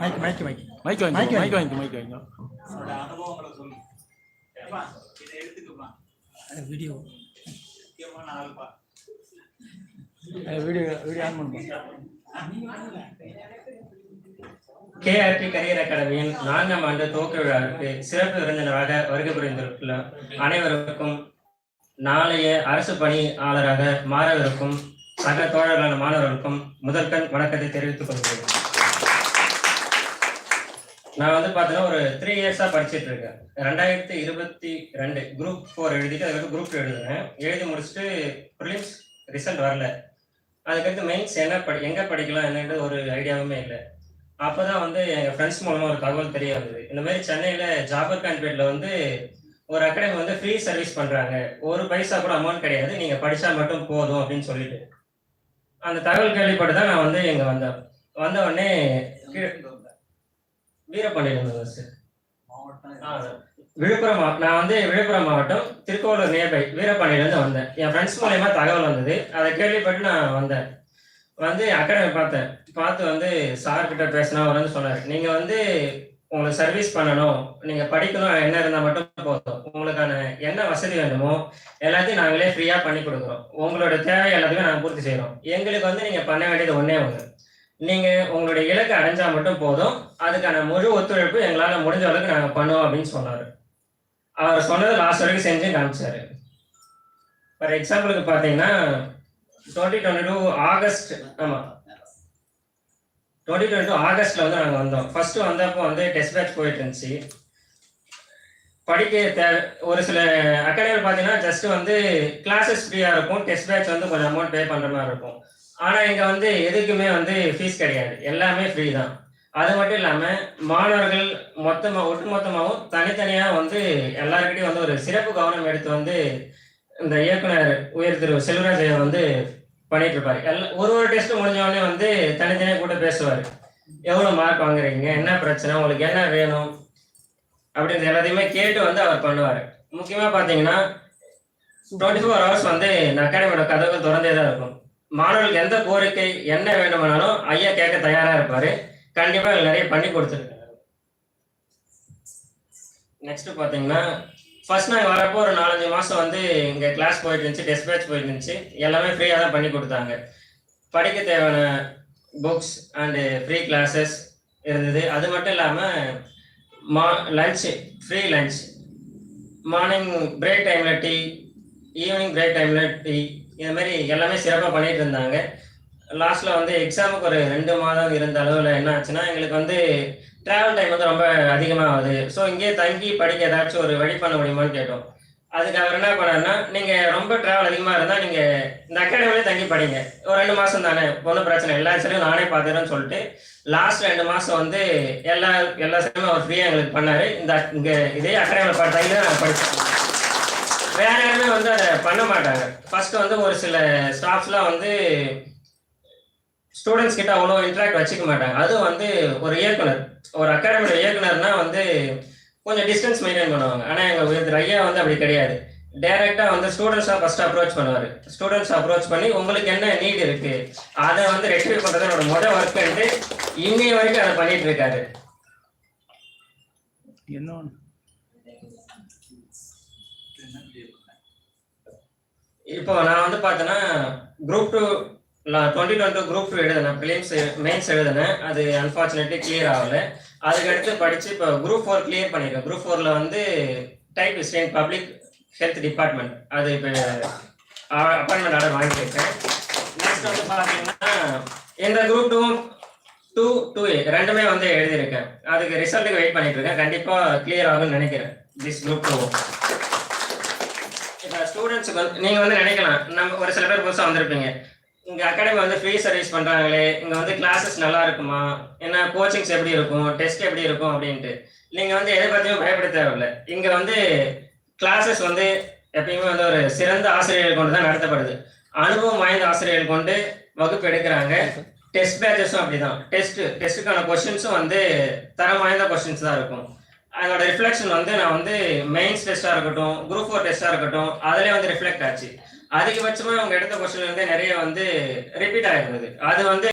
Mic mic mic mic வாங்கி mic mic வாங்கி mic வாங்கி அனுபவங்களை சொல்லு. இதை எடுத்துக்கப்பா வீடியோ முக்கியமான ஆள்பா வீடியோ வீடியோ ஆன் பண்ணுங்க கேஆர்டி கரியர் அகாடமியின் நான்காம் ஆண்டு துவக்க விழாவிற்கு சிறப்பு விருந்தினராக வருகை புரிந்துள்ள அனைவருக்கும் நாளைய அரசு பணியாளராக மாறவிருக்கும் சக தோழர்களான மாணவர்களுக்கும் முதற்கண் வணக்கத்தை தெரிவித்துக் கொள்கிறேன். நான் வந்து பார்த்தீங்கன்னா ஒரு த்ரீ இயர்ஸாக படிச்சுட்டு இருக்கேன். ரெண்டாயிரத்தி இருபத்தி ரெண்டு குரூப் ஃபோர் எழுதிட்டு அதுக்கப்புறம் குரூப் எழுதுனேன். எழுதி முடிச்சுட்டு ப்ரிலிம்ஸ் ரிசல்ட் வரல. அதுக்கடுத்து மெயின்ஸ் என்ன படி எங்கே படிக்கலாம் என்னன்றது ஒரு ஐடியாவுமே இல்லை. அப்போ தான் வந்து எங்கள் ஃப்ரெண்ட்ஸ் மூலமாக ஒரு தகவல் தெரிய வந்தது. இந்த மாதிரி சென்னையில் ஜாபர் கான்பேட்ல வந்து ஒரு அகாடமி வந்து ஃப்ரீ சர்வீஸ் பண்ணுறாங்க ஒரு பைசா கூட அமௌண்ட் கிடையாது. நீங்கள் படித்தா மட்டும் போதும் அப்படின்னு சொல்லிட்டு. அந்த தகவல் கேள்விப்பட்டு தான் நான் வந்து இங்கே வந்தேன். வந்த உடனே வீரபாண்டியன் சார் விழுப்புரம் நான் வந்து விழுப்புரம் மாவட்டம் திருக்கோளூர் நியர்பை வீரபாண்டியிலேருந்து வந்தேன். என் ஃப்ரெண்ட்ஸ் மூலயமா தகவல் வந்தது. அதை கேள்விப்பட்டு நான் வந்தேன். வந்து அகாடமி பார்த்தேன். பார்த்து வந்து சார் கிட்ட பேசினா அவர் வந்து சொன்னார் நீங்க வந்து உங்களுக்கு சர்வீஸ் பண்ணணும். நீங்க படிக்கணும். என்ன இருந்தால் மட்டும் போதும். உங்களுக்கான என்ன வசதி வேணுமோ எல்லாத்தையும் நாங்களே ஃப்ரீயா பண்ணி கொடுக்குறோம். உங்களோட தேவை எல்லாத்தையுமே நாங்கள் பூர்த்தி செய்றோம். எங்களுக்கு வந்து நீங்க பண்ண வேண்டியது ஒண்ணே ஒன்று நீங்க உங்களுடைய இலக்கை அடைஞ்சா மட்டும் போதும். அதுக்கான முழு ஒத்துழைப்பு எங்களால முடிஞ்ச அளவுக்கு நாங்க பண்ணுவோம் அப்படின்னு சொன்னாரு. அவர் சொன்னது லாஸ்ட் வரைக்கும் செஞ்சு காமிச்சாரு. ஃபார் எக்ஸாம்பிளுக்கு பார்த்தீங்கன்னா டுவெண்ட்டி டுவெண்ட்டி டூ ஆகஸ்ட் ஆமா. டுவெண்ட்டி டுவெண்ட்டி டூ ஆகஸ்ட்ல வந்து நாங்கள் வந்தோம். ஃபர்ஸ்ட் வந்தப்போ வந்து டெஸ்ட் பேட்ச் போயிட்டு இருந்துச்சு. படிக்க தே ஒரு சில அகாடமியில் பார்த்தீங்கன்னா ஜஸ்ட் வந்து கிளாஸஸ் ஃப்ரீயாக இருக்கும். டெஸ்ட் பேட்ச் வந்து கொஞ்சம் அமௌண்ட் பே பண்ணுற மாதிரி இருக்கும். ஆனால் இங்கே வந்து எதுக்குமே வந்து ஃபீஸ் கிடையாது. எல்லாமே ஃப்ரீ தான். அது மட்டும் இல்லாமல் மாணவர்கள் மொத்தமாக ஒட்டுமொத்தமாகவும் தனித்தனியாக வந்து எல்லாருக்கிட்டையும் வந்து ஒரு சிறப்பு கவனம் எடுத்து வந்து இந்த இயக்குனர் உயர் திரு செல்வராஜ் ஐயா வந்து பண்ணிட்டு இருப்பாரு எல்லா ஒரு ஒரு டெஸ்ட் முடிஞ்ச உடனே வந்து தனித்தனியாக கூட பேசுவார். எவ்வளோ மார்க் வாங்குறீங்க? என்ன பிரச்சனை? உங்களுக்கு என்ன வேணும்? அப்படின்றது எல்லாத்தையுமே கேட்டு வந்து அவர் பண்ணுவார். முக்கியமாக பார்த்தீங்கன்னா டுவெண்ட்டி ஃபோர் ஹவர்ஸ் வந்து இந்த அகாடமியோட கதவுகள் திறந்தே தான் இருக்கும். மாணவர்களுக்கு எந்த கோரிக்கை என்ன வேண்டுமானாலும் ஐயா கேட்க தயாராக இருப்பார். கண்டிப்பாக நிறைய பண்ணி கொடுத்துருக்காரு. நெக்ஸ்ட் பார்த்தீங்கன்னா ஃபர்ஸ்ட் நாங்கள் வரப்போ ஒரு நாலஞ்சு மாதம் வந்து இங்கே கிளாஸ் போயிட்டு இருந்துச்சு டெஸ்ட் பேட்ச் போயிட்டு இருந்துச்சு. எல்லாமே ஃப்ரீயாக தான் பண்ணி கொடுத்தாங்க. படிக்க தேவையான புக்ஸ் அண்டு ஃப்ரீ கிளாஸஸ் இருந்தது. அது மட்டும் இல்லாமல் மா lunch free lunch morning break டைமில் டீ ஈவினிங் பிரேக் டைமில் டீ இது மாதிரி எல்லாமே சிறப்பாக பண்ணிட்டு இருந்தாங்க. லாஸ்ட்டில் வந்து எக்ஸாமுக்கு ஒரு ரெண்டு மாதம் இருந்த அளவில் என்ன ஆச்சுன்னா எங்களுக்கு வந்து ட்ராவல் டைம் வந்து ரொம்ப அதிகமாகுது. ஸோ இங்கேயே தங்கி படிக்க ஏதாச்சும் ஒரு வழி பண்ண முடியுமான்னு கேட்டோம். அதுக்கு அவர் என்ன பண்ணாருன்னா நீங்கள் ரொம்ப ட்ராவல் அதிகமாக இருந்தால் நீங்கள் இந்த அகாடமிலே தங்கி படிங்க. ஒரு ரெண்டு மாதம் தானே ஒன்றும் பிரச்சனை எல்லா சிலையும் நானே பார்த்துக்கிறேன்னு சொல்லிட்டு லாஸ்ட் ரெண்டு மாதம் வந்து எல்லா எல்லா சரியுமே அவர் ஃப்ரீயாக எங்களுக்கு பண்ணார். இந்த இங்கே இதே அகாடமியில் பார்த்தாங்க தான் நாங்கள் படித்தோம் வேற யாருமே வந்து அதை பண்ண மாட்டாங்க. ஃபர்ஸ்ட் வந்து ஒரு சில ஸ்டாஃப்ஸ்லாம் வந்து ஸ்டூடெண்ட்ஸ் கிட்ட அவ்வளோ இன்ட்ராக்ட் வச்சுக்க மாட்டாங்க. அதுவும் வந்து ஒரு இயக்குனர் ஒரு அகாடமியோட இயக்குனர்னா வந்து கொஞ்சம் டிஸ்டன்ஸ் மெயின்டைன் பண்ணுவாங்க. ஆனால் எங்கள் உயர்ந்த ஐயா வந்து அப்படி கிடையாது. டைரெக்டாக வந்து ஸ்டூடெண்ட்ஸாக ஃபர்ஸ்ட் அப்ரோச் பண்ணுவார். ஸ்டூடெண்ட்ஸ் அப்ரோச் பண்ணி உங்களுக்கு என்ன நீட் இருக்கு? அதை வந்து ரெக்டிஃபை பண்ணுறது என்னோட முதல் ஒர்க்குன்ட்டு இன்னைய வரைக்கும் அதை பண்ணிட்டு இருக்காரு. என்ன இப்போ நான் வந்து பார்த்தேன்னா group two twenty twenty group two எழுதினேன். பிலிம்ஸ் மெயின்ஸ் எழுதினேன். அது அன்ஃபார்ச்சுனேட்லி கிளியர் ஆகல. அதுக்கடுத்து படித்து இப்போ குரூப் ஃபோர் கிளியர் பண்ணியிருக்கேன் குரூப் ஃபோரில் வந்து type in public health department அது இப்போ அப்பாயின்மெண்ட் ஆர்டர் வாங்கியிருக்கேன். நெக்ஸ்ட் வந்து பார்த்தீங்கன்னா இந்த group two two two A ரெண்டுமே வந்து எழுதியிருக்கேன். அதுக்கு ரிசல்ட்டுக்கு வெயிட் பண்ணிட்டு இருக்கேன். கண்டிப்பாக கிளியர் ஆகும்னு நினைக்கிறேன். திஸ் குரூப் டூ ஸ்டூடெண்ட்ஸுக்கு வந்து நீங்கள் வந்து நினைக்கலாம். நம்ம ஒரு சில பேர் புதுசாக வந்திருப்பீங்க. இங்கே அகாடமி வந்து ஃப்ரீ சர்வீஸ் பண்ணுறாங்களே இங்கே வந்து கிளாஸஸ் நல்லா இருக்குமா? என்ன கோச்சிங்ஸ் எப்படி இருக்கும்? டெஸ்ட் எப்படி இருக்கும் அப்படின்ட்டு. நீங்கள் வந்து எதை பற்றியும் பயப்பட தேவையில்லை. இங்கே வந்து கிளாஸஸ் வந்து எப்பயுமே வந்து ஒரு சிறந்த ஆசிரியர்கள் கொண்டு தான் நடத்தப்படுது. அனுபவம் வாய்ந்த ஆசிரியர்கள் கொண்டு வகுப்பு எடுக்கிறாங்க. டெஸ்ட் பேச்சஸும் அப்படிதான். டெஸ்ட் டெஸ்ட்டுக்கான கொஸ்டின்ஸும் வந்து தரம் வாய்ந்த கொஸ்டின்ஸ் தான் இருக்கும். அதோட ரிஃப்ளெக்ஷன் வந்து நான் வந்து மெயின்ஸ் டெஸ்ட்டாக இருக்கட்டும் குரூப் ஃபோர் டெஸ்ட்டாக இருக்கட்டும் அதிலே வந்து ரிஃப்ளெக்ட் ஆச்சு. அதிகபட்சமாக அவங்க எடுத்த கொஸ்டின் வந்து நிறைய வந்து ரிப்பீட் ஆகிருந்தது அது வந்து